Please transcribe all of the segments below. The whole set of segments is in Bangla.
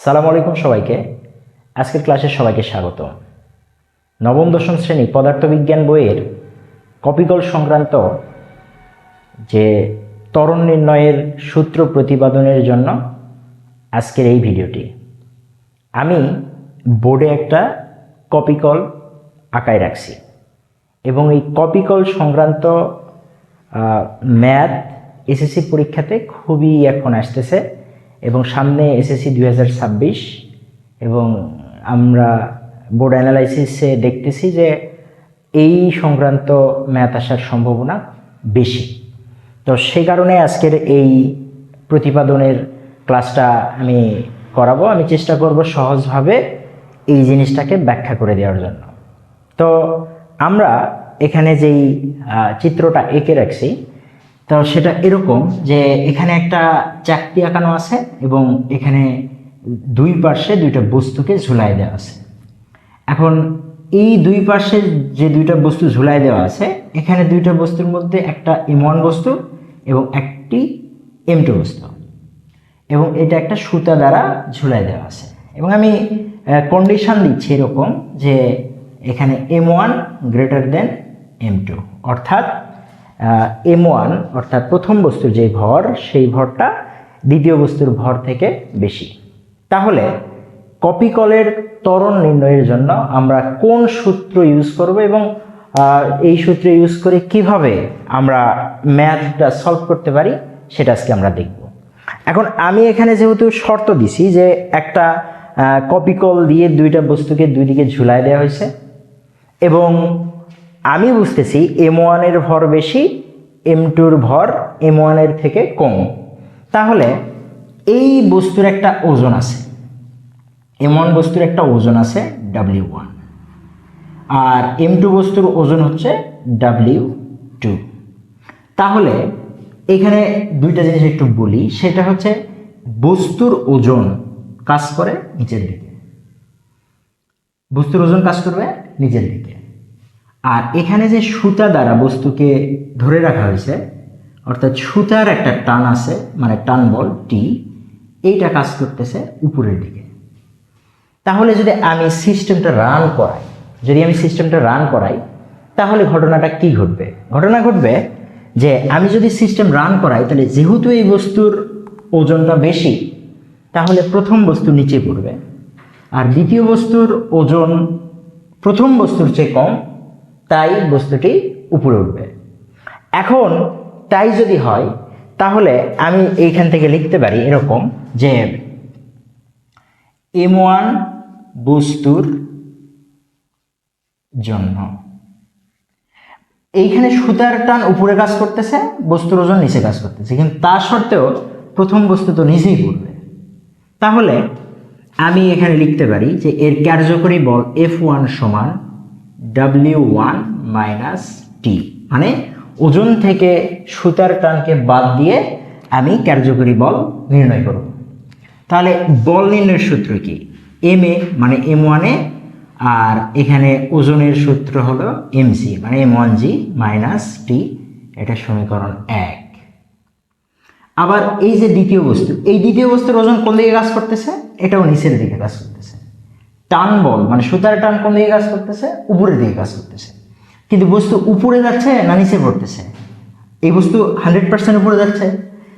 সালাম আলাইকুম সবাইকে। আজকের ক্লাসে সবাইকে স্বাগত। নবম, দশম শ্রেণি পদার্থবিজ্ঞান বইয়ের কপিকল সংক্রান্ত যে ত্বরণ নির্ণয়ের সূত্র প্রতিপাদনের জন্য আজকের এই ভিডিওটি। আমি বোর্ডে একটা কপিকল আঁকায় রাখছি এবং এই কপিকল সংক্রান্ত ম্যাথ, এসএসসি পরীক্ষাতে খুবই এখন আসতেছে। এবং সামনে এসএসসি দুই এবং আমরা বোর্ড অ্যানালাইসিসে দেখতেছি যে এই সংক্রান্ত ম্যাথ আসার সম্ভাবনা বেশি। তো সেই কারণে আজকের এই প্রতিপাদনের ক্লাসটা আমি করাবো। আমি চেষ্টা করব সহজভাবে এই জিনিসটাকে ব্যাখ্যা করে দেওয়ার জন্য। তো আমরা এখানে যেই চিত্রটা এঁকে রাখছি তো সেটা এরকম যে এখানে একটা চাকতি আঁকানো আছে এবং এখানে দুই পাশে দুইটা বস্তুকে ঝুলাই দেওয়া আছে। এখন এই দুই পাশে যে দুইটা বস্তু ঝুলাই দেওয়া আছে, এখানে দুইটা বস্তুর মধ্যে একটা এম ওয়ান বস্তু এবং একটি এম টু বস্তু। এবং এটা একটা সুতা দ্বারা ঝুলাই দেওয়া আছে। এবং আমি কন্ডিশন দিচ্ছি এরকম যে এখানে M one greater than M two. অর্থাৎ এম ওয়ান অর্থাৎ প্রথম বস্তুর যে ভর, সেই ভরটা দ্বিতীয় বস্তুর ভর থেকে বেশি। তাহলে কপিকলের ত্বরণ নির্ণয়ের জন্য আমরা কোন সূত্র ইউজ করব এবং এই সূত্র ইউজ করে কীভাবে আমরা ম্যাথটা সলভ করতে পারি, সেটা আজকে আমরা দেখব। এখন আমি এখানে যেহেতু শর্ত দিছি যে একটা কপিকল দিয়ে দুইটা বস্তুকে দুই দিকে ঝুলাই দেওয়া হয়েছে, এবং আমি বুঝতেছি এম ওয়ানের ভর বেশি এম টুর ভর এম ওয়ানের থেকে কম। তাহলে এই বস্তুর একটা ওজন আছে। এম ওয়ান বস্তুর একটা ওজন আছে ডাব্লিউ ওয়ান আর এম টু বস্তুর ওজন হচ্ছে ডাব্লিউ টু তাহলে এখানে দুইটা জিনিস একটু বলি, সেটা হচ্ছে বস্তুর ওজন কাজ করে নিচের দিকে। বস্তুর ওজন কাজ করবে নিচের দিকে। আর এখানে যে সুতা দ্বারা বস্তুকে ধরে রাখা হয়েছে, অর্থাৎ সুতার একটা টান আছে মানে টান বল টি এইটা কাজ করতেছে উপরের দিকে। তাহলে যদি আমি সিস্টেমটা রান করাই, যদি আমি সিস্টেমটা রান করাই, তাহলে ঘটনাটা কি ঘটবে? ঘটনা ঘটবে যে আমি যদি সিস্টেম রান করাই, তাহলে যেহেতু এই বস্তুর ওজনটা বেশি, তাহলে প্রথম বস্তু নিচে পড়বে। আর দ্বিতীয় বস্তুর ওজন প্রথম বস্তুর চেয়ে কম তাই বস্তুটি উপরে উঠবে। এখন তাই যদি হয়, তাহলে আমি এইখান থেকে লিখতে পারি এরকম যে এম ওয়ান বস্তুর জন্য। এইখানে সুতার টান উপরে কাজ করতেছে, বস্তুর ওজন নিচে কাজ করতেছে। কিন্তু তা সত্ত্বেও প্রথম বস্তু তো নিচেই পড়বে। তাহলে আমি এখানে লিখতে পারি যে এর কার্যকরী বল এফ ওয়ান সমান ডাব্লিউ ওয়ান মাইনাস টি মানে ওজন থেকে সুতার টানকে বাদ দিয়ে আমি কার্যকরী বল নির্ণয় করব। তাহলে বল নির্ণয়ের সূত্র কি? এম এ মানে এম ওয়ানে আর এখানে ওজনের সূত্র হলো এম সি মানে M one G minus T এটা সমীকরণ এক। আবার এই যে দ্বিতীয় বস্তু, এই দ্বিতীয় বস্তুর ওজন কোন দিকে কাজ করতেছে? এটাও নিচের দিকে কাজ করতেছে। টান বল মানে সুতার টান কোন দিকে কাজ করতেছে? উপরের দিকে কাজ করতেছে। কিন্তু বস্তু উপরে যাচ্ছে না নিচে পড়তেছে? এই বস্তু হান্ড্রেড পার্সেন্ট উপরে যাচ্ছে?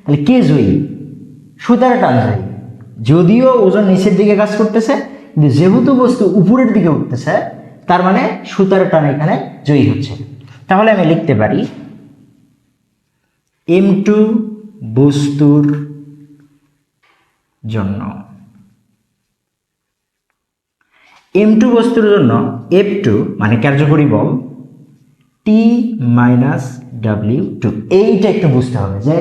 তাহলে কে জয়ী? সুতার টান জয়ী। যদিও ওজন নিচের দিকে কাজ করতেছে, কিন্তু যেহেতু বস্তু উপরের দিকে উঠতেছে, তার মানে সুতার টান এখানে জয়ী হচ্ছে। তাহলে আমি লিখতে পারি, এম টু বস্তুর জন্য এম টু বস্তুর জন্য এফ টু মানে কার্যকরী বল টি মাইনাস ডাব্লিউ টু এইটা একটু বুঝতে হবে যে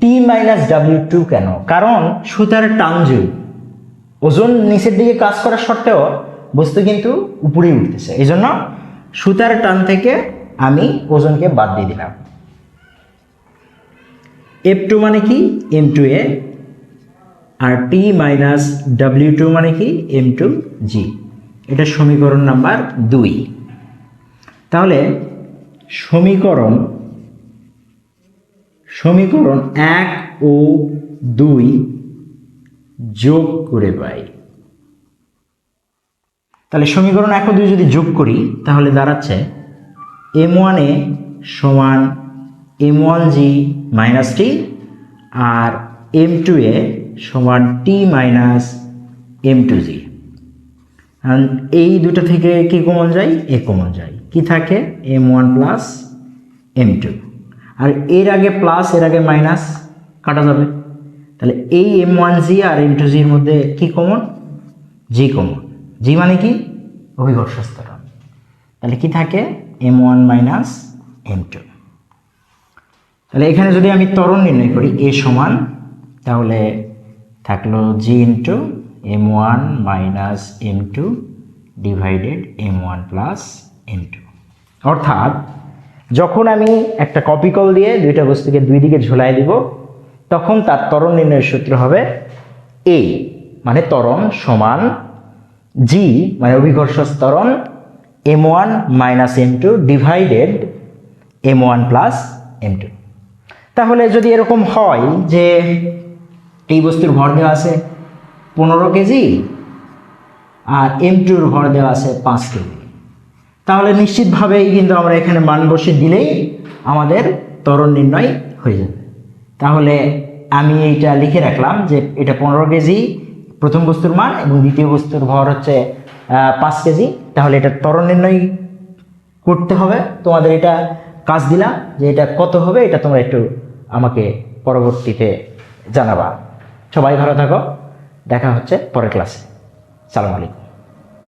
টি মাইনাস ডাব্লিউ টু কেন? কারণ সুতার টানজয়ী ওজন নিচের দিকে কাজ করার সত্ত্বেও বস্তু কিন্তু উপরেই উঠতেছে। এই জন্য সুতার টান থেকে আমি ওজনকে বাদ দিয়ে দিলাম। এফ টু মানে কি? M two A. R T minus W two মানে কি? এম টু জি এটা সমীকরণ নাম্বার দুই। তাহলে সমীকরণ সমীকরণ এক ও দুই যোগ করে পাই। তাহলে সমীকরণ এক ও দুই যদি যোগ করি, তাহলে দাঁড়াচ্ছে এম ওয়ান সমান M one G minus T R M two A সমান T minus M two G. এই দুটো থেকে কি কমন যায়? এ কমন যায়। কি থাকে? M one plus M two আর এর আগে প্লাস এর আগে মাইনাস কাটা যাবে। তাহলে এই এম ওয়ান জি আর এম টু জির মধ্যে কি কমন জি কমন জি মানে কি? অভিকর্ষ স্তরণ তাহলে কি থাকে? M one minus M two তাহলে এখানে যদি আমি ত্বরণ নির্ণয় করি এ সমান, তাহলে থাকল G into M one minus M two divided M one plus M two অর্থাৎ, যখন আমি একটা কপি কল দিয়ে দুইটা বস্তুকে দুই দিকে ঝোলাই দিব, তখন তার ত্বরণ নির্ণয়ের সূত্র হবে এ মানে ত্বরণ সমান জি মানে অভিকর্ষ ত্বরণ M one minus M two divided M one plus M two তাহলে যদি এরকম হয় যে এই বস্তুর ভর দেওয়া আছে পনেরো কেজি আর এম টুর ভর দেওয়া আছে পাঁচ কেজি। তাহলে নিশ্চিতভাবেই কিন্তু আমরা এখানে মান বসে দিলেই আমাদের ত্বরণ নির্ণয় হয়ে যাবে। তাহলে আমি এইটা লিখে রাখলাম যে এটা পনেরো কেজি প্রথম বস্তুর মান এবং দ্বিতীয় বস্তুর ভর হচ্ছে পাঁচ কেজি। তাহলে এটা ত্বরণ নির্ণয় করতে হবে। তোমাদের এটা কাজ দিলাম যে এটা কত হবে এটা তোমরা একটু আমাকে পরবর্তীতে জানাবা। সবাই ভালো থাকো। দেখা হচ্ছে পরের ক্লাসে। সালাম আলাইকুম।